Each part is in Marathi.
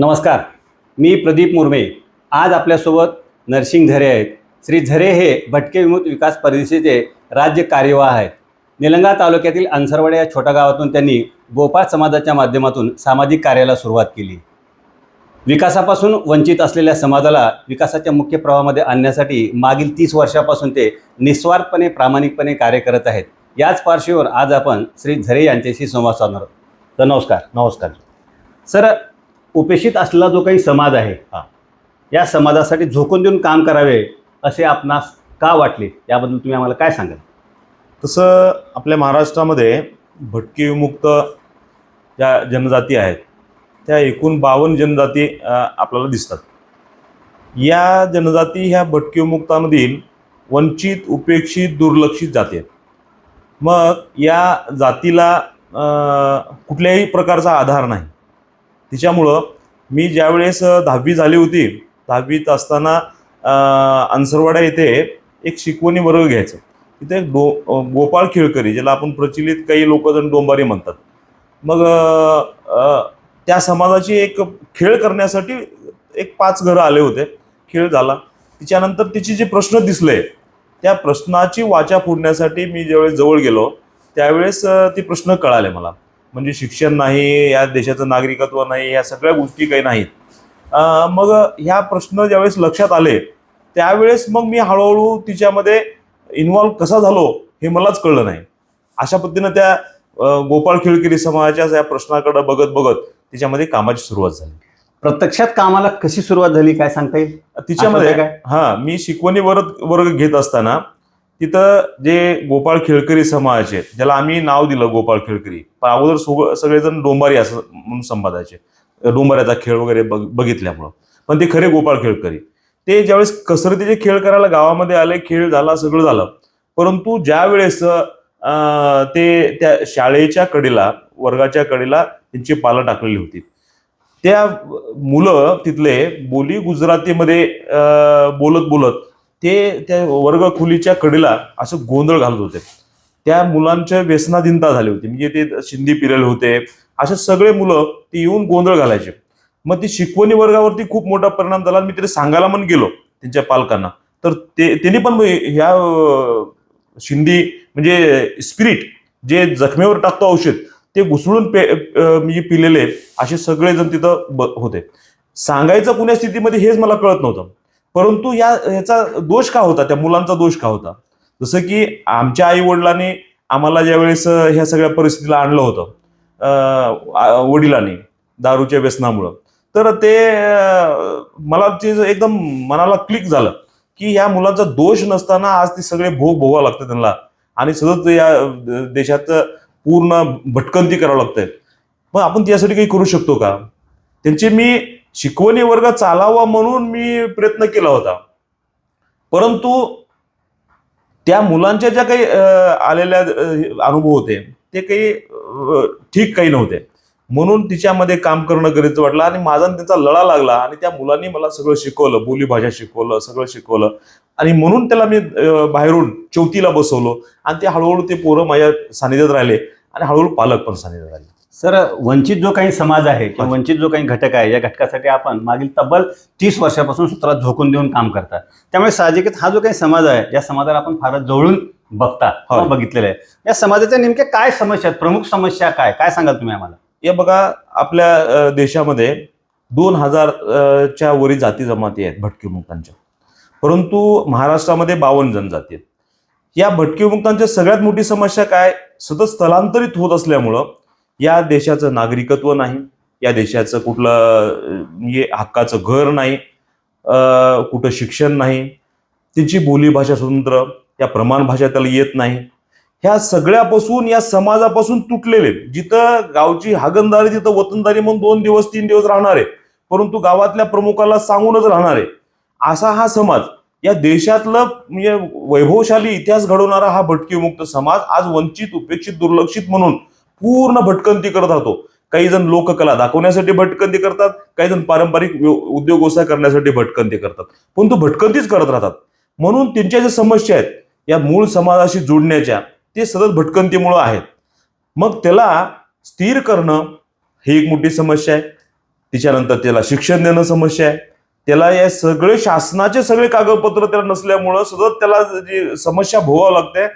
नमस्कार मी प्रदीप मुर्मे. आज आपल्यासोबत नरसिंग झरे आहेत. श्री झरे हे भटके विमुक्त विकास परिषदेचे राज्य कार्यवाह आहेत. निलंगा तालुक्यातील अंसरवाडे या छोट्या गावातून त्यांनी गोपाळ समाजाच्या माध्यमातून सामाजिक कार्याला सुरुवात केली. विकासापासून वंचित असलेल्या समाजाला विकासाच्या मुख्य प्रवाहामध्ये आणण्यासाठी मागील तीस वर्षापासून ते निस्वार्थपणे प्रामाणिकपणे कार्य करत आहेत. याच पार्श्वभूमीवर आज आपण श्री झरे यांच्याशी संवाद साधणार आहोत. तर नमस्कार. नमस्कार. सर उपेक्षित असलेला जो काही समाज आहे हा. या समाजासाठी झोकून देऊन काम करावे असे आपणास का वाटले? याबद्दल तुम्ही आम्हाला काय सांगाल? तसं आपल्या महाराष्ट्रामध्ये भटकी विमुक्त ज्या जनजाती आहेत त्या एकूण बावन्न जनजाती आपल्याला दिसतात. या जनजाती ह्या भटकी विमुक्तामधील वंचित उपेक्षित दुर्लक्षित जाती आहेत. मग या जातीला कुठल्याही प्रकारचा आधार नाही. तिच्यामुळं मी ज्यावेळेस दहावी झाली होती दहावीत असताना अनसरवाडा येथे एक शिकवणी वर्ग घ्यायचं. तिथे एक डो गोपाळ खेळकरी ज्याला आपण प्रचलित काही लोक जण डोंबारी म्हणतात. मग त्या समाजाची एक खेळ करण्यासाठी एक पाच घरं आले होते. खेळ झाला. तिच्यानंतर तिचे जे प्रश्न दिसले त्या प्रश्नाची वाचा फोडण्यासाठी मी ज्यावेळेस जवळ गेलो त्यावेळेस ती ते प्रश्न कळाले मला. म्हणजे शिक्षण नाही या देशाचं नागरिकत्व नाही या सगळ्या गोष्टी काही नाहीत. मग ह्या प्रश्न ज्यावेळेस लक्षात आले त्यावेळेस मग मी हळूहळू तिच्यामध्ये इन्व्हॉल्व कसा झालो हे मलाच कळलं नाही. अशा पद्धतीनं त्या गोपाळ खेळकरी समाजाच्या या प्रश्नाकडे बघत बघत तिच्यामध्ये कामाची सुरुवात झाली. प्रत्यक्षात कामाला कशी सुरुवात झाली काय सांगता येईल? तिच्यामध्ये काय? हा मी शिकवणी वर्ग वर्ग घेत असताना तिथं जे गोपाळ खेळकरी समाज आहेत ज्याला आम्ही नाव दिलं गोपाळ खेळकरी. पण अगोदर सगळं- सगळेजण डोंबारी असं म्हणून संबादायचे डोंबाऱ्याचा खेळ वगैरे बघ बघितल्यामुळं. पण ते खरे गोपाळ खेळकरी. ते ज्यावेळेस कसरतीचे खेळ करायला गावामध्ये आले खेळ झाला सगळं झालं. परंतु ज्या वेळेस ते त्या शाळेच्या कडेला वर्गाच्या कडेला त्यांची पालं टाकलेली होती. त्या मुलं तिथले बोली गुजरातीमध्ये बोलत बोलत ते त्या वर्गखुलीच्या कडीला कडेला असं गोंधळ घालत होते. त्या मुलांच्या व्यसनाधीनता झाली होती. म्हणजे ते शिंदी पिरेल होते. असे सगळे मुलं ते येऊन गोंधळ घालायचे. मग ती शिकवणी वर्गावरती खूप मोठा परिणाम झाला मी तरी सांगायला पण गेलो त्यांच्या पालकांना. तर ते त्यांनी पण ह्या शिंदी म्हणजे स्पिरिट जे जखमेवर टाकतो औषध ते घुसळून पे म्हणजे पिलेले असे सगळेजण तिथं ब- होते. सांगायचं पुण्या स्थितीमध्ये हेच मला कळत नव्हतं. परंतु या ह्याचा दोष का होता? त्या मुलांचा दोष का होता? जसं की आमच्या आई वडिलांनी आम्हाला ज्यावेळेस ह्या सगळ्या परिस्थितीला आणलं होतं वडिलांनी दारूच्या व्यसनामुळं तर ते मला ते एकदम मनाला क्लिक झालं की या मुलांचा दोष नसताना आज ते सगळे भोग भोगावं लागतं त्यांना. आणि सतत या देशात पूर्ण भटकंती करावं लागतंय. मग आपण त्यासाठी काही करू शकतो का? त्यांचे मी शिकवणी वर्ग चालावा म्हणून मी प्रयत्न केला होता. परंतु त्या मुलांच्या ज्या काही आलेल्या अनुभव होते ते काही ठीक काही नव्हते. म्हणून तिच्यामध्ये काम करणं गरजेचं वाटलं आणि माझा आणि त्यांचा लळा लागला आणि त्या मुलांनी मला सगळं शिकवलं बोलीभाषा शिकवलं सगळं शिकवलं. आणि म्हणून त्याला मी बाहेरून चौथीला बसवलो आणि ते हळूहळू ते पोरं माझ्या सानिध्यात राहिले आणि हळूहळू पालक पण सानिध्यात राहिले. सर वंचित जो काही समाज आहे किंवा वंचित जो काही घटक आहे या घटकासाठी आपण मागील तब्बल तीस वर्षापासून सूत्रात झोकून देऊन काम करतात. त्यामुळे साहजिकच हा जो काही समाज आहे या समाजाला आपण फारच जवळून बघता. बघितलेला आहे. या समाजाच्या नेमक्या काय समस्या आहेत? प्रमुख समस्या काय? काय सांगाल तुम्ही आम्हाला? या बघा आपल्या देशामध्ये दोन हजार अ, च्या वरील जाती जमाती आहेत भटकीमुक्तांच्या परंतु महाराष्ट्रामध्ये बावन्न जनजाती आहेत. या भटकीमुक्तांच्या सगळ्यात मोठी समस्या काय? सतत स्थलांतरित होत असल्यामुळं या देशाचं नागरिकत्व नाही या देशाचं कुठलं म्हणजे हक्काचं घर नाही कुठं शिक्षण नाही त्यांची बोलीभाषा स्वतंत्र या प्रमाण भाषा त्याला येत नाही. ह्या सगळ्यापासून या समाजापासून तुटलेले. जिथं गावची हागणदारी तिथं वतनदारी म्हणून दोन दिवस तीन दिवस राहणार आहे. परंतु गावातल्या प्रमुखाला सांगूनच राहणार आहे. असा हा समाज या देशातलं म्हणजे वैभवशाली इतिहास घडवणारा हा भटकीमुक्त समाज आज वंचित उपेक्षित दुर्लक्षित म्हणून पूर्ण भटकंती करत राहतो. काही जण लोककला दाखवण्यासाठी भटकंती करतात काही जण पारंपरिक उद्योग व्यवसाय करण्यासाठी भटकंती करतात. पण तो भटकंतीच करत राहतात. म्हणून त्यांच्या ज्या समस्या आहेत या मूळ समाजाशी जोडण्याच्या ते सतत भटकंतीमुळं आहेत. मग त्याला स्थिर करणं ही एक मोठी समस्या आहे. तिच्यानंतर त्याला शिक्षण देणं समस्या आहे. त्याला या सगळे शासनाचे सगळे कागदपत्र त्याला नसल्यामुळं सतत त्याला जी समस्या भोगावं लागते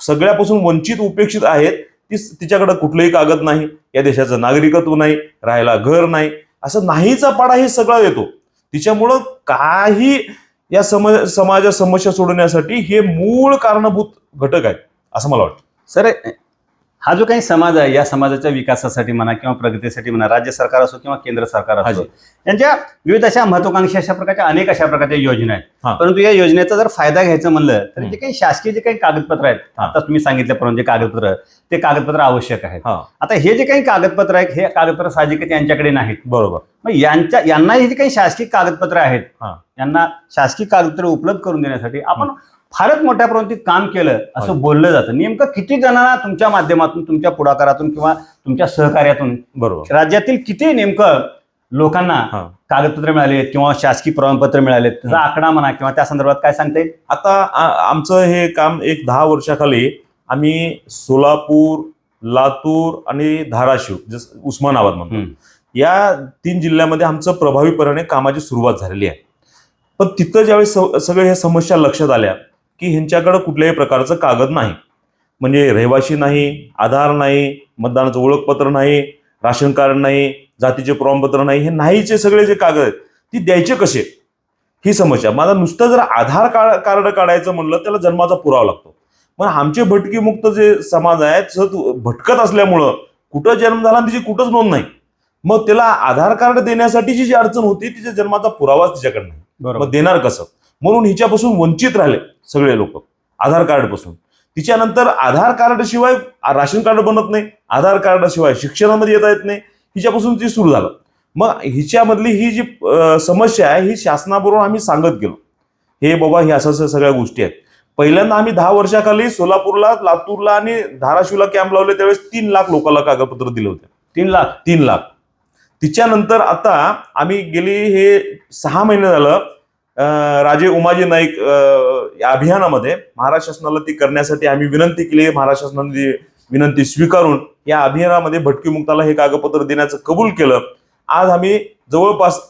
सगळ्यापासून वंचित उपेक्षित आहेत. ती तिच्याकडे कुठलंही कागद नाही या देशाचं नागरिकत्व नाही राहायला घर नाही असं नाहीचा पाडा हे सगळा येतो. तिच्यामुळं काही या सम समाजा समस्या सोडवण्यासाठी हे मूळ कारणभूत घटक आहेत असं मला वाटतं. सर हा जो काही समाज आहे या समाजाच्या विकासासाठी म्हणा किंवा प्रगतीसाठी म्हणा राज्य सरकार असो किंवा केंद्र सरकार असो. यांच्या विविध अशा महत्वाकांक्षी अशा प्रकारच्या अनेक अशा प्रकारच्या योजना. आहेत परंतु या योजनेचा जर फायदा घ्यायचं म्हणलं तर. जे काही शासकीय जे काही कागदपत्र आहेत. आता तुम्ही सांगितल्याप्रमाणे जे कागदपत्र ते कागदपत्र आवश्यक आहेत आता हे जे काही कागदपत्र आहेत हे कागदपत्र साहजिकच यांच्याकडे नाहीत बरोबर मग यांच्या यांना हे जे काही शासकीय कागदपत्र आहेत. यांना शासकीय कागदपत्र उपलब्ध करून देण्यासाठी आपण फारच मोठ्या प्रमाणात काम केलं असं बोललं जातं. नेमकं किती जणांना तुमच्या माध्यमातून तुमच्या पुढाकारातून किंवा तुमच्या सहकार्यातून बरोबर. राज्यातील किती नेमकं लोकांना हा. कागदपत्र मिळाले किंवा शासकीय प्रमाणपत्र मिळाले? त्याचा आकडा म्हणा किंवा त्या संदर्भात काय सांगता येईल? आता आमचं हे काम एक दहा वर्षाखाली आम्ही सोलापूर लातूर आणि धाराशिव जस उस्मानाबाद म्हणतो. हम्म. या तीन जिल्ह्यामध्ये आमचं प्रभावीपणे कामाची सुरुवात झालेली आहे. पण तिथं ज्यावेळी स- सगळ्या ह्या समस्या लक्षात आल्या की ह्यांच्याकडं कुठल्याही प्रकारचं कागद नाही. म्हणजे रहिवाशी नाही आधार नाही मतदानाचं ओळखपत्र नाही राशन कार्ड नाही जातीचे प्रमाणपत्र नाही हे नाहीचे सगळे जे कागद आहेत ती द्यायचे कसे? ही समस्या. माझा नुसतं जर आधार कार्ड कार्ड काढायचं म्हणलं त्याला जन्माचा पुरावा लागतो. मग आमचे भटकीमुक्त जे समाज आहेत सतत भटकत असल्यामुळं कुठं जन्म झाला आणि तिची कुठंच नोंद नाही. मग त्याला आधार कार्ड देण्यासाठीची जी अडचण होती तिच्या जन्माचा पुरावाच तिच्याकडे नाही. मग देणार कसं? म्हणून हिच्यापासून वंचित राहिले सगळे लोक. आधार कार्डपासून तिच्यानंतर आधार कार्ड शिवाय राशन कार्ड बनत नाही. आधार कार्ड शिवाय शिक्षणामध्ये येता येत नाही. हिच्यापासून ती सुरू झालं. मग हिच्यामधली ही जी समस्या आहे ही शासनाबरोबर आम्ही सांगत गेलो. हे बाबा हे असं असं सगळ्या गोष्टी आहेत. पहिल्यांदा आम्ही दहा वर्षाखाली सोलापूरला लातूरला आणि धाराशिवला कॅम्प लावले. त्यावेळेस तीन लाख लोकांना कागदपत्र दिले होते. तीन लाख? तीन लाख. तिच्यानंतर आता आम्ही गेली हे सहा महिने झालं. राजे उमाजी नाईक या अभियानामध्ये महाराष्ट्र शासनाला ती करण्यासाठी आम्ही विनंती केली. महाराष्ट्र शासनाने विनंती स्वीकारून या अभियानामध्ये भटकीमुक्ताला हे कागदपत्र देण्याचं कबूल केलं. आज आम्ही जवळपास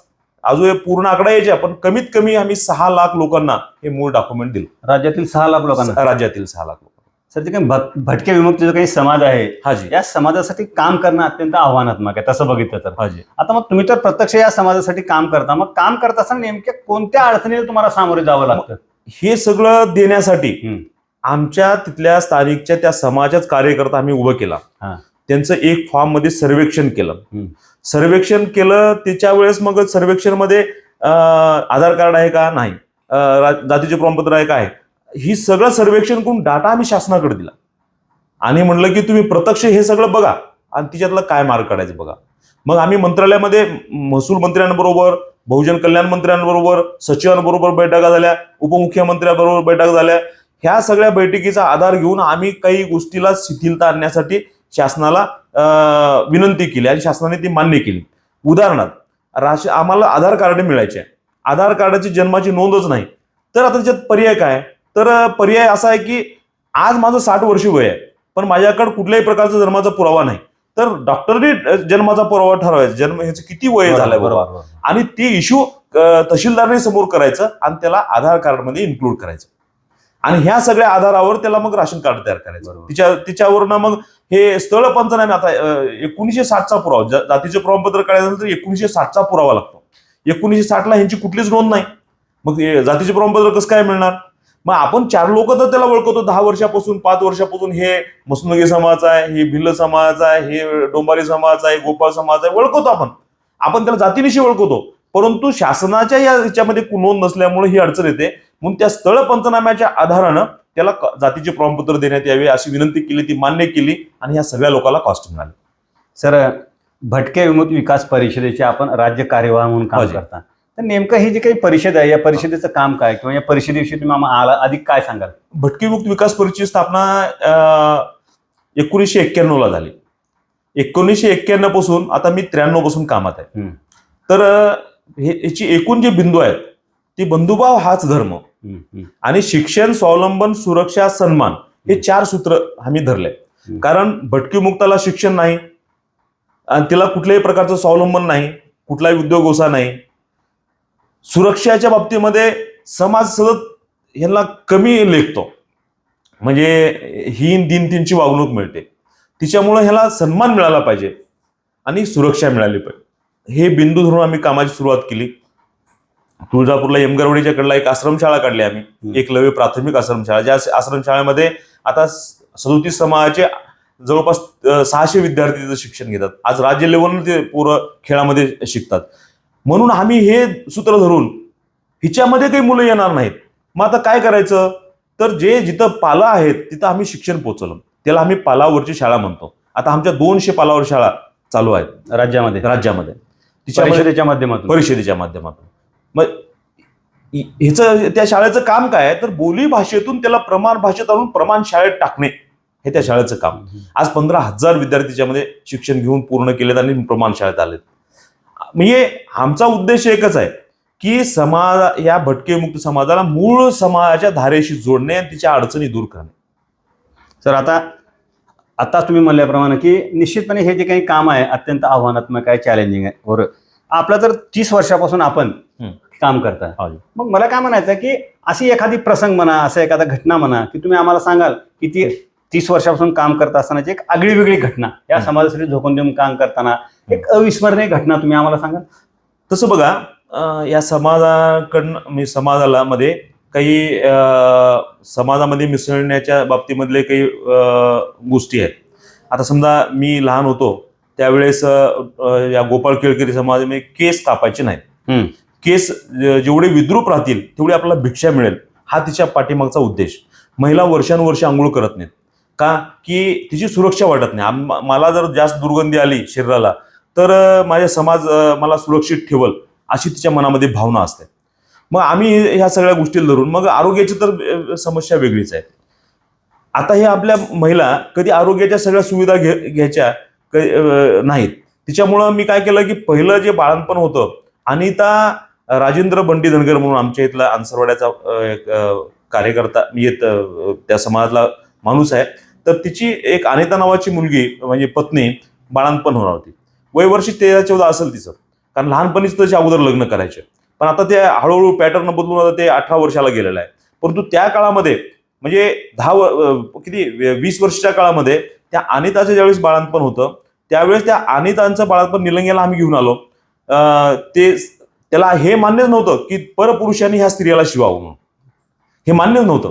अजून हे पूर्ण आकडा यायचे पण कमीत कमी आम्ही सहा लाख लोकांना हे मूळ डॉक्युमेंट दिलं. राज्यातील सहा लाख लोकांना. राज्यातील सहा लाख लोक. सर जे काही भट- भटके विमुक्त जो काही समाज आहे. हाजी या समाजासाठी काम करणं अत्यंत आव्हानात्मक आहे तसं बघितलं तर. हाजी आता मग तुम्ही तर प्रत्यक्ष या समाजासाठी काम करता. मग काम करत असताना नेमक्या कोणत्या अडचणीला तुम्हाला सामोरे जावं लागतं? हे सगळं देण्यासाठी. आमच्या तिथल्या स्थानिकच्या त्या समाजाच कार्यकर्ता आम्ही उभं केला. हा. त्यांचं एक फॉर्ममध्ये सर्वेक्षण केलं. सर्वेक्षण केलं त्याच्या वेळेस मग सर्वेक्षणमध्ये आधार कार्ड आहे का? नाही. जातीचे प्रमाणपत्र आहे का? आहे. ही सगळं सर्वेक्षण करून डाटा आम्ही शासनाकडे दिला. आणि म्हणलं की तुम्ही प्रत्यक्ष हे सगळं बघा आणि तिच्यातलं काय मार्ग काढायचं बघा. मग आम्ही मंत्रालयामध्ये महसूल मंत्र्यांबरोबर बहुजन कल्याण मंत्र्यांबरोबर सचिवांबरोबर बैठका झाल्या उपमुख्यमंत्र्यांबरोबर बैठक झाल्या. ह्या सगळ्या बैठकीचा आधार घेऊन आम्ही काही गोष्टीला शिथिलता आणण्यासाठी शासनाला विनंती केली आणि शासनाने ती मान्य केली. उदाहरणार्थ राश आम्हाला आधार कार्ड मिळायचे. आधार कार्डाची जन्माची नोंदच नाही. तर आता त्याच्यात पर्याय काय? तर पर्याय असा आहे की आज माझं साठ वर्ष वय आहे पण माझ्याकडे कुठल्याही प्रकारचा जन्माचा पुरावा नाही. तर डॉक्टरने जन्माचा पुरावा ठरवायचा. जन्म ह्याचं किती वय झालंय बरोबर. आणि ते इश्यू तहसीलदारने समोर करायचं आणि त्याला आधार कार्डमध्ये इन्क्लूड करायचं. आणि ह्या सगळ्या आधारावर त्याला मग राशन कार्ड तयार करायचं. तिच्या तिच्यावरनं मग हे स्थळ पंचनामे आता अं, एकोणीसशे साठचा पुरावा जातीचे प्रमाणपत्र काढायचं तर एकोणीसशे साठचा पुरावा लागतो. एकोणीसशे साठला ह्यांची कुठलीच नोंद नाही. मग जातीचे प्रमाणपत्र कसं काय मिळणार? मग आपण चार लोक तर त्याला ओळखतो. दहा वर्षापासून पाच वर्षापासून हे मसनुगी समाज आहे हे भिल्ल समाज आहे हे डोंबारी समाज आहे गोपाळ समाज आहे ओळखतो आपण. आपण त्याला जातीनिशी ओळखतो. परंतु शासनाच्या या ह्याच्यामध्ये नोंद नसल्यामुळे ही अडचण येते. म्हणून त्या स्थळ पंचनाम्याच्या आधारानं त्याला जातीचे प्रमाणपत्र देण्यात यावे अशी विनंती केली ती मान्य केली आणि ह्या सगळ्या लोकांना कॉस्ट मिळाली. सर भटके विमुक्त विकास परिषदेचे आपण राज्य कार्यवाह म्हणून काम हाजी. करता. तर नेमकं ही जी काही परिषद आहे या परिषदेचं काम काय किंवा या परिषदेविषयी तुम्ही आम्हाला अधिक काय सांगाल भटकीमुक्त विकास परिषदेची स्थापना एकोणीसशे एक्क्याण्णव ला झाली एकोणीसशे एक्क्याण्णवपासून आता मी त्र्याण्णवपासून कामात आहे. तर अं, हे याची एकूण जे बिंदू आहेत ती बंधुभाव हाच धर्म. आणि शिक्षण स्वावलंबन सुरक्षा सन्मान हे चार सूत्र आम्ही धरले. कारण भटकीमुक्ताला शिक्षण नाही आणि तिला कुठल्याही प्रकारचं स्वावलंबन नाही कुठलाही उद्योग व्यवसाय नाही सुरक्षाच्या बाबतीमध्ये समाज सतत ह्यांना कमी लेखतो. म्हणजे हीन दिन तीनची वागणूक मिळते. तिच्यामुळे ह्याला सन्मान मिळाला पाहिजे आणि सुरक्षा मिळाली पाहिजे. हे बिंदू धरून आम्ही कामाची सुरुवात केली. तुळजापूरला यमगरवाडीच्या कडला एक आश्रमशाळा काढली. आम्ही. एकलव्य प्राथमिक आश्रमशाळा. ज्या आश्रमशाळेमध्ये आता सदोतीस समाजाचे जवळपास सहाशे विद्यार्थी तिथं शिक्षण घेतात. आज राज्य लेवलवर ते पोरं खेळामध्ये शिकतात. म्हणून आम्ही हे सूत्र धरून हिच्यामध्ये काही मुलं येणार नाहीत. मग आता काय करायचं? तर जे जिथं पाला आहेत तिथं आम्ही शिक्षण पोहोचवलं. त्याला आम्ही पालावरची शाळा म्हणतो. आता आमच्या दोनशे पालावर शाळा चालू आहेत. राज्यामध्ये. राज्यामध्ये. तिच्यामध्ये परिषदेच्या माध्यमातून. परिषदेच्या माध्यमातून. मग हिचं त्या शाळेचं काम काय आहे? तर बोली भाषेतून त्याला प्रमाण भाषेत आणून प्रमाण शाळेत टाकणे हे त्या शाळेचं काम. आज पंधरा हजार विद्यार्थी त्याच्यामध्ये शिक्षण घेऊन पूर्ण केलेत आणि प्रमाण शाळेत आलेत. म्हणजे आमचा उद्देश एकच आहे की समाज या भटकेमुक्त समाजाला मूळ समाजाच्या धारेशी जोडणे आणि तिच्या अडचणी दूर करणे सर आता आता तुम्ही म्हणल्याप्रमाणे की निश्चितपणे हे जे काही काम आहे अत्यंत आव्हानात्मक आहे चॅलेंजिंग आहे बरोबर आपलं तर तीस वर्षापासून आपण. काम करताय हो. मग मला काय म्हणायचं की अशी एखादी प्रसंग म्हणा असं एखादा घटना म्हणा की तुम्ही आम्हाला सांगाल की ती तीस वर्षापासून काम करत असतानाची एक आगळी वेगळी घटना. या. समाजासाठी झोकून देऊन काम करताना एक अविस्मरणीय घटना तुम्ही आम्हाला सांगाल तसं बघा या समाजाकडनं म्हणजे समाजाला मध्ये काही समाजामध्ये मिसळण्याच्या बाबतीमधले काही गोष्टी आहेत. आता समजा मी लहान होतो त्यावेळेस या गोपाळ केळकरी समाजामध्ये केस कापायचे नाहीत. केस जेवढे विद्रूप राहतील तेवढी आपल्याला भिक्षा मिळेल. हा तिच्या पाठीमागचा उद्देश. महिला वर्षानुवर्ष आंघोळ करत नाहीत. का? की तिची सुरक्षा वाटत नाही. मला जर जास्त दुर्गंधी आली शरीराला तर माझ्या समाज मला सुरक्षित ठेवल अशी तिच्या मनामध्ये भावना असते. मग आम्ही ह्या सगळ्या गोष्टी धरून मग आरोग्याची तर समस्या वेगळीच आहे. आता हे आपल्या महिला कधी आरोग्याच्या सगळ्या सुविधा घे घ्यायच्या क- नाहीत. तिच्यामुळं मी काय केलं की पहिलं जे बाळणपण होतं अनिता राजेंद्र बंडी धनगर म्हणून आमच्या इथला आन्सरवाड्याचा एक कार्यकर्ता म्हणजे, मी त्या समाजाला माणूस आहे. तर तिची एक अनिता नावाची मुलगी म्हणजे पत्नी बाळांतपण होणार होती. वय वर्षी तेरा चौदा असेल तिचं. कारण लहानपणीच त्याच्या अगोदर लग्न करायचे. पण आता ते हळूहळू पॅटर्न बदलून आता ते अठरा वर्षाला गेलेलं आहे. परंतु त्या काळामध्ये म्हणजे दहा किती वीस वर्षाच्या काळामध्ये त्या अनिताचं ज्यावेळेस बाळांतपण होतं त्यावेळेस त्या अनितांचं बाळांतपण निलंग्याला आम्ही घेऊन आलो. अं, ते त्याला हे मान्यच नव्हतं की परपुरुषांनी ह्या स्त्रियाला शिवावं म्हणून. हे मान्यच नव्हतं.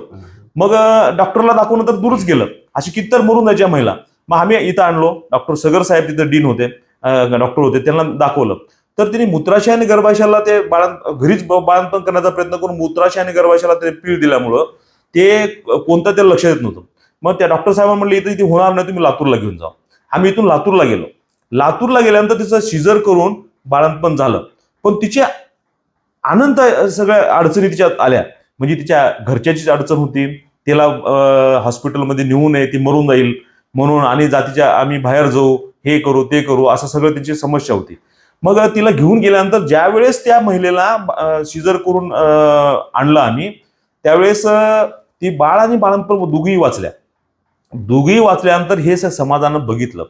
मग डॉक्टरला दाखवणं तर दूरच गेलं. अशी कित्तर मरून जायच्या महिला. मग आम्ही इथं आणलो. डॉक्टर सगर साहेब तिथं डीन होते. डॉक्टर होते. त्यांना दाखवलं. तर तिने मूत्राशय आणि गर्भाशयाला ते बाळां घरीच ब- बाळंतपण करण्याचा प्रयत्न करून मूत्राशय आणि गर्भाशयाला ते पीळ दिल्यामुळं ते कोणतं त्याला लक्ष देत नव्हतं. मग त्या डॉक्टर साहेबांना म्हणले इथं इथे होणार नाही. तुम्ही लातूरला घेऊन जा. आम्ही इथून लातूरला गेलो. लातूरला गेल्यानंतर तिचं शिजर करून बाळंतपण झालं. पण तिच्या अनंत सगळ्या अडचणी तिच्यात आल्या. म्हणजे तिच्या घरच्याचीच अडचण होती. तिला हॉस्पिटलमध्ये नेऊ नये ती मरून जाईल. म्हणून आणि जातीच्या आम्ही बाहेर जाऊ हे करू ते करू असं सगळं त्यांची समस्या होती. मग तिला घेऊन गेल्यानंतर ज्या वेळेस त्या महिलेला शिजर करून आणलं आम्ही त्यावेळेस ती बाळ आणि बाळंतपण दोघीही वाचल्या. दोघीही वाचल्यानंतर हे समाजानं बघितलं.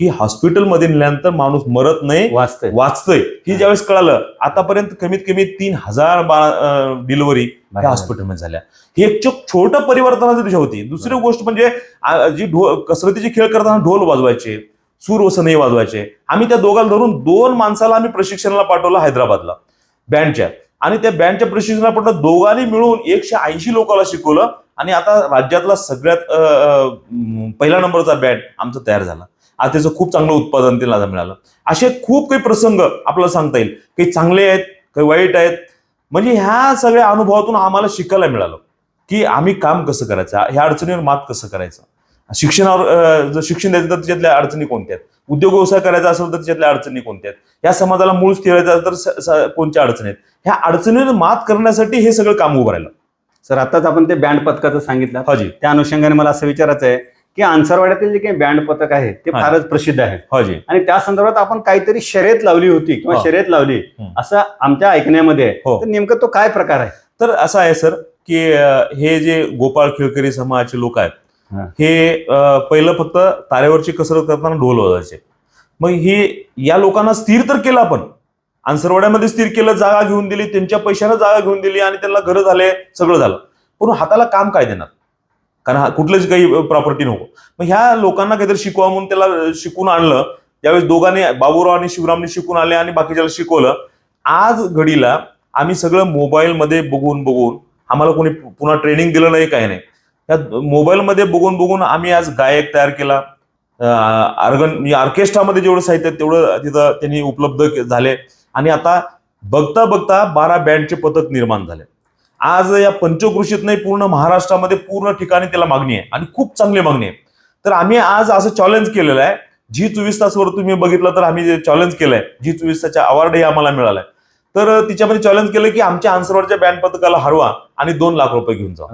की हॉस्पिटलमध्ये नेल्यानंतर माणूस मरत नाही वाचतंय. वाचतंय. ही ज्यावेळेस कळालं आतापर्यंत कमीत कमी तीन हजार बाळ डिलिव्हरी हॉस्पिटलमध्ये झाल्या. ही एक छोटं परिवर्तनाची दिशा होती. दुसरी गोष्ट म्हणजे जी ढोल कसरतीचे खेळ करताना ढोल वाजवायचे सूर वसनही वाजवायचे. आम्ही त्या दोघांना धरून दोन माणसाला आम्ही प्रशिक्षणाला पाठवलं हैदराबादला बँडच्या. आणि त्या बँडच्या प्रशिक्षणाला पाठवलं दोघांनी मिळून एकशे ऐंशी लोकांना शिकवलं. आणि आता राज्यातला सगळ्यात पहिला नंबरचा बँड आमचा तयार झाला. आज त्याचं खूप चांगलं उत्पादन त्याला मिळालं. असे खूप काही प्रसंग आपल्याला सांगता येईल. काही चांगले आहेत काही वाईट आहेत. म्हणजे ह्या सगळ्या अनुभवातून आम्हाला शिकायला मिळालं की आम्ही काम कसं करायचं ह्या अडचणीवर मात कसं करायचं. शिक्षणावर जर शिक्षण द्यायचं तर त्याच्यातल्या अडचणी कोणत्या आहेत? उद्योग व्यवसाय करायचा असेल तर त्याच्यातल्या अडचणी कोणत्या आहेत? या समाजाला मूळ स्थिरायचं असेल तर कोणत्या अडचणी आहेत? ह्या अडचणीवर मात करण्यासाठी हे सगळं काम उभं राहिलं. सर आताच आपण ते बँड पथकाचं सांगितलं. त्या अनुषंगाने मला असं विचारायचं आहे की आंसरवाड्यातील जे काही बँड पथक आहे ते हा. फारच प्रसिद्ध आहे हाजी आणि त्या संदर्भात आपण काहीतरी शर्यत लावली होती किंवा हा. शर्यत लावली. असं आमच्या ऐकण्यामध्ये हो. तर नेमकं तो काय प्रकार आहे तर असं आहे सर की हे जे गोपाळ खिळकरी समाजाचे लोक आहेत हा. हे पहिलं फक्त तारेवरची कसरत करताना ढोल वाजवायचे मग ही या लोकांना स्थिर तर केलं आपण अंसरवाड्यामध्ये स्थिर केलं जागा घेऊन दिली त्यांच्या पैशानं जागा घेऊन दिली आणि त्यांना घरं झाले सगळं झालं पण हाताला काम काय देणार कारण हा कुठलंच काही प्रॉपर्टी नको. मग ह्या लोकांना काहीतरी शिकवा म्हणून त्याला शिकून आणलं. ज्यावेळेस दोघांनी बाबूराव आणि शिवरामने शिकून आले आणि बाकीच्याला शिकवलं. आज घडीला आम्ही सगळं मोबाईलमध्ये बघून बघून आम्हाला कोणी पुन्हा ट्रेनिंग दिलं नाही काही नाही. त्या मोबाईलमध्ये बघून बघून आम्ही आज गायक तयार केला. आर्गन म्हणजे ऑर्केस्ट्रामध्ये जेवढं साहित्य तेवढं तिथं त्यांनी उपलब्ध झाले. आणि आता बघता बघता बारा बँडचे पथक निर्माण झाले. आज या पंचकृषीत नाही पूर्ण महाराष्ट्रामध्ये पूर्ण ठिकाणी त्याला मागणी आहे आणि खूप चांगली मागणी आहे. तर आम्ही आज असं चॅलेंज केलेलं आहे. जी चोवीस तासवर तुम्ही बघितलं तर आम्ही चॅलेंज केलंय जी चोवीस तासच्या अवॉर्डही आम्हाला मिळालाय. तर तिच्यामध्ये चॅलेंज केलं की आमच्या आन्सरवरच्या बँड पथकाला हरवा आणि दोन लाख रुपये घेऊन जा.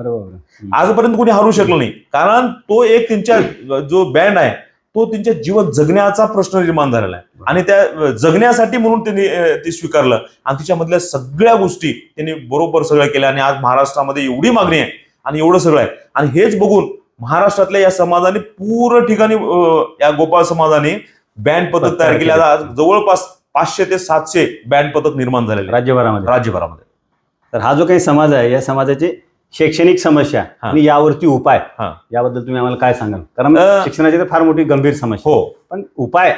आजपर्यंत कोणी हरू शकलं नाही. कारण तो एक त्यांच्या जो बँड आहे तो त्यांच्या जीवन जगण्याचा प्रश्न निर्माण झालेला आहे. आणि त्या जगण्यासाठी म्हणून त्यांनी ते स्वीकारलं. आणि तिच्यामधल्या सगळ्या गोष्टी त्यांनी बरोबर सगळ्या केल्या. आणि आज महाराष्ट्रामध्ये एवढी मागणी आहे आणि एवढं सगळं आहे. आणि हेच बघून महाराष्ट्रातल्या या समाजाने पूर्ण ठिकाणी या गोपाळ समाजाने बँड पथक तयार केले. आता आज जवळपास पाचशे ते सातशे बँड पथक निर्माण झालेले राज्यभरामध्ये. राज्यभरामध्ये. तर हा जो काही समाज आहे या समाजाची शैक्षणिक समस्या हा. आणि यावरती उपाय हा. याबद्दल तुम्ही आम्हाला काय सांगाल कारण अ, शिक्षणाची तर फार मोठी गंभीर समस्या हो पण उपाय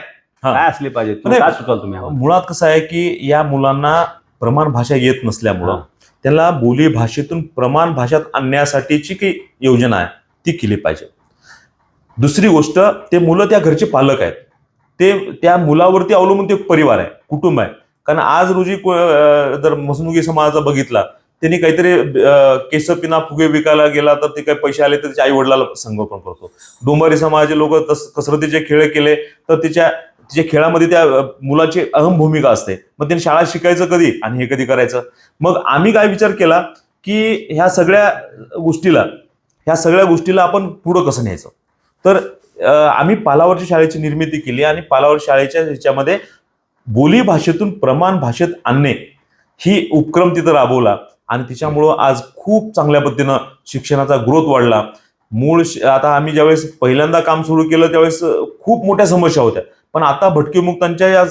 हा. काय असले पाहिजे नाही. काय सुचवाल तुम्ही आम्हाला? मुळात कसं आहे की या मुलांना प्रमाण भाषा येत नसल्यामुळं. त्याला बोली भाषेतून प्रमाण भाषेत आणण्यासाठीची काही योजना आहे ती केली पाहिजे दुसरी गोष्ट ते मुलं त्या घरचे पालक आहेत ते त्या मुलावरती अवलंबून ते परिवार आहे कुटुंब आहे कारण आज रोजी को- अं, जर मसनुगी समाजाचा बघितला त्यांनी काहीतरी केस पिना फुगे विकायला गेला तर ते काही पैसे आले तर त्याच्या आई वडिलाला संगोपन करतो. डोंबारी समाजाचे लोक कसरतीचे खेळ केले तर तिच्या तिच्या खेळामध्ये त्या मुलाची अहम भूमिका असते. मग त्यांनी शाळा शिकायचं कधी आणि हे कधी करायचं? मग आम्ही काय विचार केला की ह्या सगळ्या गोष्टीला ह्या सगळ्या गोष्टीला आपण पुढं कसं न्यायचं? तर आम्ही पालावरच्या शाळेची निर्मिती केली आणि पालावर शाळेच्या ह्याच्यामध्ये बोली भाषेतून प्रमाण भाषेत आणणे ही उपक्रम तिथं राबवला. आणि तिच्यामुळं आज खूप चांगल्या पद्धतीनं शिक्षणाचा ग्रोथ वाढला. मूळ श- आता आम्ही ज्यावेळेस पहिल्यांदा काम सुरू केलं त्यावेळेस खूप मोठ्या समस्या होत्या. पण आता भटकेमुक्तांच्या या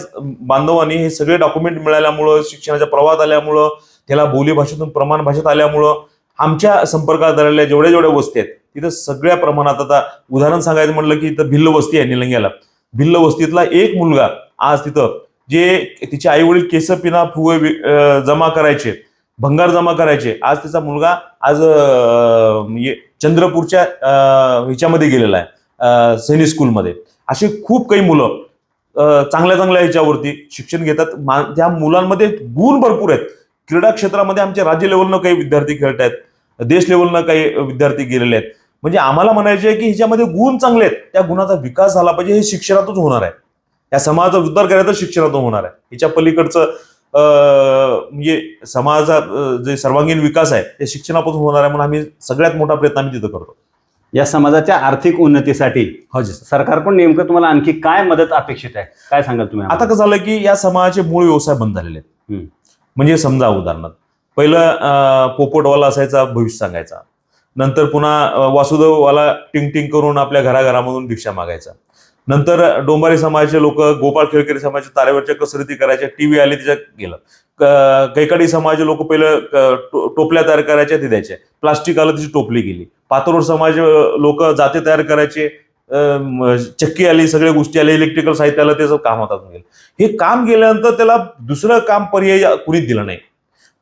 बांधवांनी हे सगळे डॉक्युमेंट मिळाल्यामुळं शिक्षणाच्या प्रवाहात आल्यामुळं त्याला बोली भाषेतून प्रमाण भाषेत आल्यामुळं आमच्या संपर्कात आलेल्या जेवढ्या जेवढ्या वस्ती आहेत तिथं सगळ्या प्रमाणात आता उदाहरण सांगायचं म्हटलं की इथं भिल्ल वस्ती आहे निलंग्याला. भिल्ल वस्तीतला एक मुलगा आज तिथं जे तिचे आई वडील केस पिना फुगे जमा करायचे भंगार जमा करायचे. आज तिचा मुलगा आज चंद्रपूरच्या ह्याच्यामध्ये गेलेला आहे सैनिक स्कूलमध्ये. अशी खूप काही मुलं चांगल्या चांगल्या ह्याच्यावरती शिक्षण घेतात. मा- त्या मुलांमध्ये गुण भरपूर आहेत. क्रीडा क्षेत्रामध्ये आमच्या राज्य लेवलनं काही विद्यार्थी खेळत आहेत. देश लेवलनं काही विद्यार्थी गेलेले आहेत. म्हणजे आम्हाला म्हणायचे आहे की ह्याच्यामध्ये गुण चांगले आहेत. त्या गुणाचा विकास झाला पाहिजे हे शिक्षणातून होणार आहे. या समाजाचा उद्धार करायचा शिक्षणातून होणार आहे. ह्याच्या पलीकडचं म्हणजे समाजाचा अं, जे सर्वांगीण विकास आहे ते शिक्षणापासून होणार आहे म्हणून आम्ही सगळ्यात मोठा प्रयत्न आम्ही तिथं करतो. या समाजाच्या आर्थिक उन्नतीसाठी हो सरकारकडून नेमकं तुम्हाला आणखी काय मदत अपेक्षित आहे? काय सांगाल तुम्ही आता? कसं झालं की या समाजाचे मूळ व्यवसाय बंद झालेले आहेत. म्हणजे समजा उदाहरणार्थ पहिलं पोपटवाला असायचा भविष्य सांगायचा. नंतर पुन्हा वासुदेववाला टिंग टिंग करून आपल्या घराघरामधून भिक्षा मागायचा. नंतर डोंबारी समाजाचे लोक गोपाळ खेळकरी समाजाच्या तारेवरच्या कसरती करायच्या टीव्ही आली त्याच्यात गेलं. कैकाडी समाजाचे लोक पहिलं टोपल्या तयार करायच्या ते द्यायच्या प्लास्टिक आलं त्याची टोपली गेली. पातोर समाज लोक जाते तयार करायचे. चक्की आली सगळ्या गोष्टी आल्या इलेक्ट्रिकल साहित्य आलं त्याचं काम हातात गेलं. हे काम गेल्यानंतर त्याला दुसरं काम पर्यायी कुणीच दिलं नाही.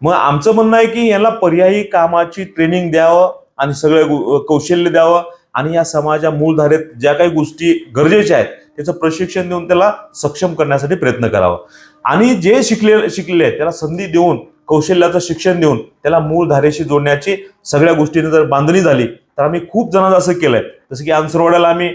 मग आमचं म्हणणं आहे की याला पर्यायी कामाची ट्रेनिंग द्यावं आणि सगळं कौशल्य द्यावं. आणि या समाजा मूलधारेत ज्या काही गोष्टी गरजेच्या आहेत त्याचं प्रशिक्षण देऊन त्याला सक्षम करण्यासाठी प्रयत्न करावा. आणि जे शिकले शिकलेले आहेत त्याला संधी देऊन कौशल्याचं शिक्षण देऊन त्याला मूळ धारेशी जोडण्याची सगळ्या गोष्टीने जर बांधणी झाली तर आम्ही खूप जणांचं असं केलंय. जसं की आंसरवाड्याला आम्ही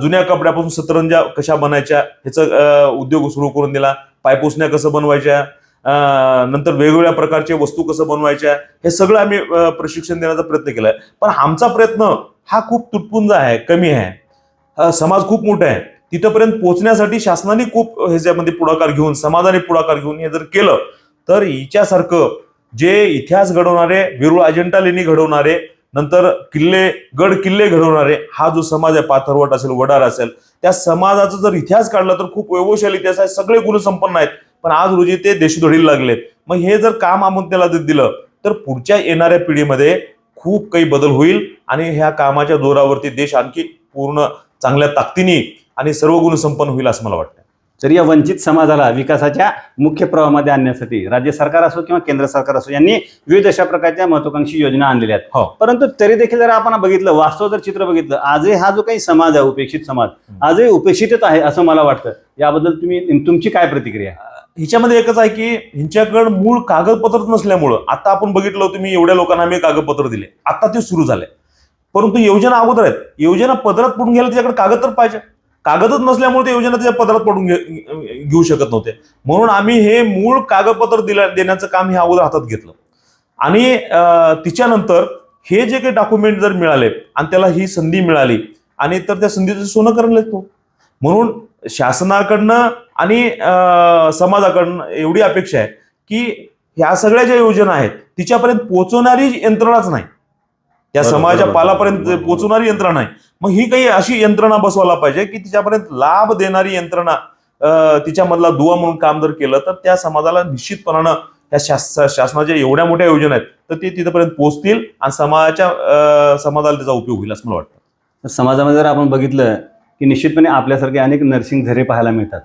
जुन्या कपड्यापासून सतरंजा कशा बनायच्या ह्याचं उद्योग सुरू करून दिला पायपुसण्या कसं बनवायच्या नंतर वेगवेगळ्या प्रकारचे वस्तू कसं बनवायच्या हे सगळं आम्ही प्रशिक्षण देण्याचा प्रयत्न केला आहे पण आमचा प्रयत्न हा खूप तुटपुंजा आहे कमी आहे. समाज खूप मोठा आहे. तिथंपर्यंत पोहोचण्यासाठी शासनाने खूप ह्याच्यामध्ये पुढाकार घेऊन समाजाने पुढाकार घेऊन हे जर केलं तर हिच्यासारखं जे इतिहास घडवणारे विरुळ अजंटा लेणी घडवणारे नंतर किल्ले गड किल्ले घडवणारे हा जो समाज आहे पाथरवट असेल वडार असेल त्या समाजाचा जर इतिहास काढला तर खूप वैभवशाली इतिहास आहे सगळे गुण संपन्न आहेत. पण आज रोजी ते देशोधडीला लागलेत. मग हे जर काम आपण त्याला जर दिलं तर पुढच्या येणाऱ्या पिढीमध्ये खूप काही बदल होईल आणि ह्या कामाच्या जोरावरती देश आणखी पूर्ण चांगल्या ताकदीने आणि सर्व गुण संपन्न होईल असं मला वाटतं तर या वंचित समाजाला विकासाच्या मुख्य प्रवाहामध्ये आणण्यासाठी राज्य सरकार असो किंवा केंद्र सरकार असो यांनी विविध अशा प्रकारच्या महत्वाकांक्षी योजना आणलेल्या आहेत. हो. परंतु तरी देखील जर आपण बघितलं वास्तव जर चित्र बघितलं आजही हा जो काही समाज आहे उपेक्षित समाज आजही उपेक्षितच आहे असं मला वाटतं. याबद्दल तुम्ही तुमची काय प्रतिक्रिया ह्याच्यामध्ये हिच्यामध्ये एकच आहे की ह्यांच्याकडं मूळ कागदपत्रच नसल्यामुळं आता आपण बघितलं होतं मी एवढ्या लोकांना आम्ही कागदपत्र दिले. आता ते सुरू झाले परंतु योजना अगोदर आहेत. योजना पदरात पडून घ्यायला त्याच्याकडे कागद तर पाहिजे. कागदच नसल्यामुळे ते योजना त्याच्या पदरात पडून घे- घेऊ शकत नव्हते. म्हणून आम्ही हे मूळ कागदपत्र दिल्या देण्याचं काम हे अगोदर हातात घेतलं. आणि तिच्यानंतर हे जे काही डॉक्युमेंट जर मिळाले आणि त्याला ही संधी मिळाली आणि तर त्या संधीचं सोनं करायला लागतो म्हणून शासनाकडनं आणि अं, समाजाकडनं एवढी अपेक्षा आहे की ह्या सगळ्या ज्या योजना आहेत तिच्यापर्यंत पोहोचवणारी यंत्रणाच नाही. त्या समाजाच्या पालापर्यंत. पोहोचवणारी यंत्रणा आहे मग ही काही अशी यंत्रणा बसवायला पाहिजे की तिच्यापर्यंत लाभ देणारी यंत्रणा तिच्यामधला दुवा म्हणून काम जर केलं तर त्या समाजाला निश्चितपणानं त्या शास शासनाच्या एवढ्या मोठ्या योजना आहेत तर ते तिथपर्यंत पोहोचतील आणि समाजाच्या अं, समाजाला त्याचा उपयोग होईल असं मला वाटतं. समाजामध्ये जर आपण बघितलं की निश्चितपणे आपल्यासारखे अनेक नर्सिंग झरे पाहायला मिळतात.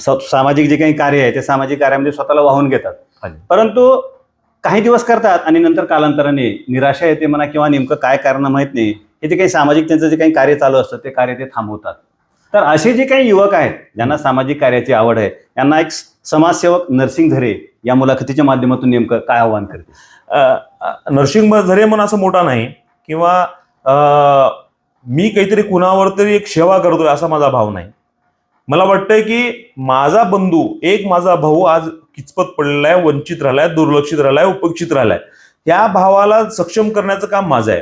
सा- सामाजिक जे काही कार्य आहे ते सामाजिक कार्यामध्ये स्वतःला वाहून घेतात. परंतु काही दिवस करतात आणि नंतर कालांतराने निराशा येते म्हणा किंवा नेमकं काय कारण माहीत नाही हे जे काही सामाजिक त्यांचं जे काही कार्य चालू असतं ते कार्य ते थांबवतात. तर असे जे काही युवक आहेत ज्यांना सामाजिक कार्याची आवड आहे त्यांना एक समाजसेवक नर्सिंग झरे या मुलाखतीच्या माध्यमातून नेमकं काय आव्हान करते नरसिंह झरे म्हणून असं मोठा नाही किंवा मी काहीतरी कुणावर तरी एक सेवा करतोय असा माझा भाव नाही. मला वाटतंय की माझा बंधू एक माझा भाऊ आज किचपत पडलेला आहे वंचित राहिलाय दुर्लक्षित राहिलाय उपेक्षित राहिलाय. त्या भावाला सक्षम करण्याचं काम माझं आहे.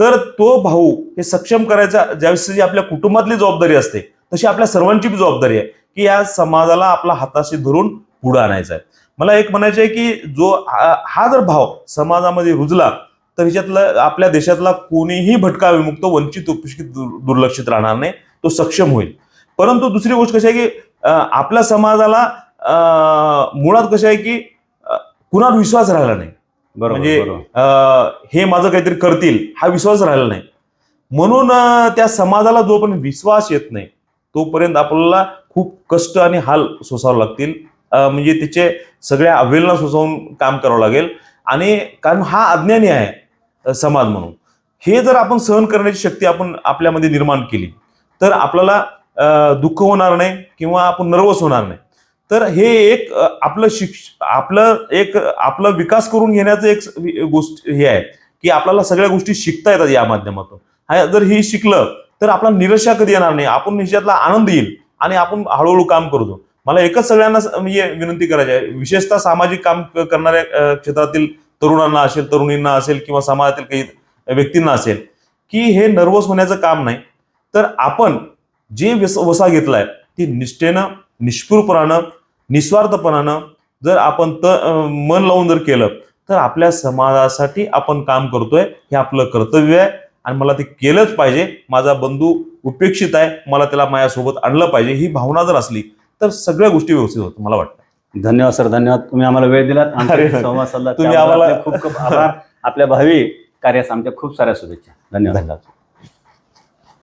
तर तो भाऊ हे सक्षम करायचा ज्यावेळेस आपल्या कुटुंबातली जबाबदारी असते तशी आपल्या सर्वांची बी जबाबदारी आहे की या समाजाला आपला हाताशी धरून पुढे आणायचा आहे. मला एक म्हणायचं आहे की जो हा जर भाव समाजामध्ये रुजला तर ह्याच्यातलं आपल्या देशातला कोणीही भटका विमुक्त वंचित उपेक्षित दुर- दुर्लक्षित राहणार नाही. तो सक्षम होईल. परंतु दुसरी गोष्ट कशी आहे की आपल्या समाजाला मुळात कसं आहे की कुणावर विश्वास राहिला नाही. म्हणजे हे माझं काहीतरी करतील हा विश्वास राहिला नाही. म्हणून त्या समाजाला जो पण विश्वास येत नाही तोपर्यंत आपल्याला खूप कष्ट आणि हाल सोसावं लागतील. म्हणजे त्याचे सगळ्या अवहेलना सोसावून काम करावं लागेल. आणि कारण हा अज्ञानी आहे. समाज म्हणून. हे जर आपण सहन करण्याची शक्ती आपण आपल्यामध्ये निर्माण केली तर आपल्याला दुःख होणार नाही किंवा आपण नर्वस होणार नाही. तर हे एक आपलं शिक्ष आपलं एक आपला विकास करून घेण्याचं एक गोष्ट हे आहे की आपल्याला सगळ्या गोष्टी शिकता येतात या माध्यमातून. हा जर हे शिकलं तर आपला निराशा कधी येणार नाही. आपण ह्याच्यातला आनंद येईल आणि आपण हळूहळू काम करतो. मला एकच सगळ्यांना म्हणजे विनंती करायची आहे विशेषतः सामाजिक काम करणाऱ्या क्षेत्रातील तरुणांना असेल तरुणींना असेल किंवा समाजातील काही व्यक्तींना असेल की हे नर्वस होण्याचं काम नाही. तर आपण जे वस वसा घेतलाय ती निष्ठेनं निष्पूरपणानं निस्वार्थपणानं जर आपण त मन लावून जर केलं तर आपल्या समाजासाठी आपण काम करतोय हे आपलं कर्तव्य आहे आणि मला ते केलंच पाहिजे. माझा बंधू उपेक्षित आहे मला त्याला माझ्यासोबत आणलं पाहिजे ही भावना जर असली तर सगळ्या गोष्टी व्यवस्थित होतात मला वाटतं. धन्यवाद सर. धन्यवाद. तुम्ही आम्हाला वेळ दिलात. संवाद साधला. तुम्ही आम्हाला- खूप खूप आभार. आपल्या भावी कार्यास आमच्या खूप साऱ्या शुभेच्छा. धन्यवाद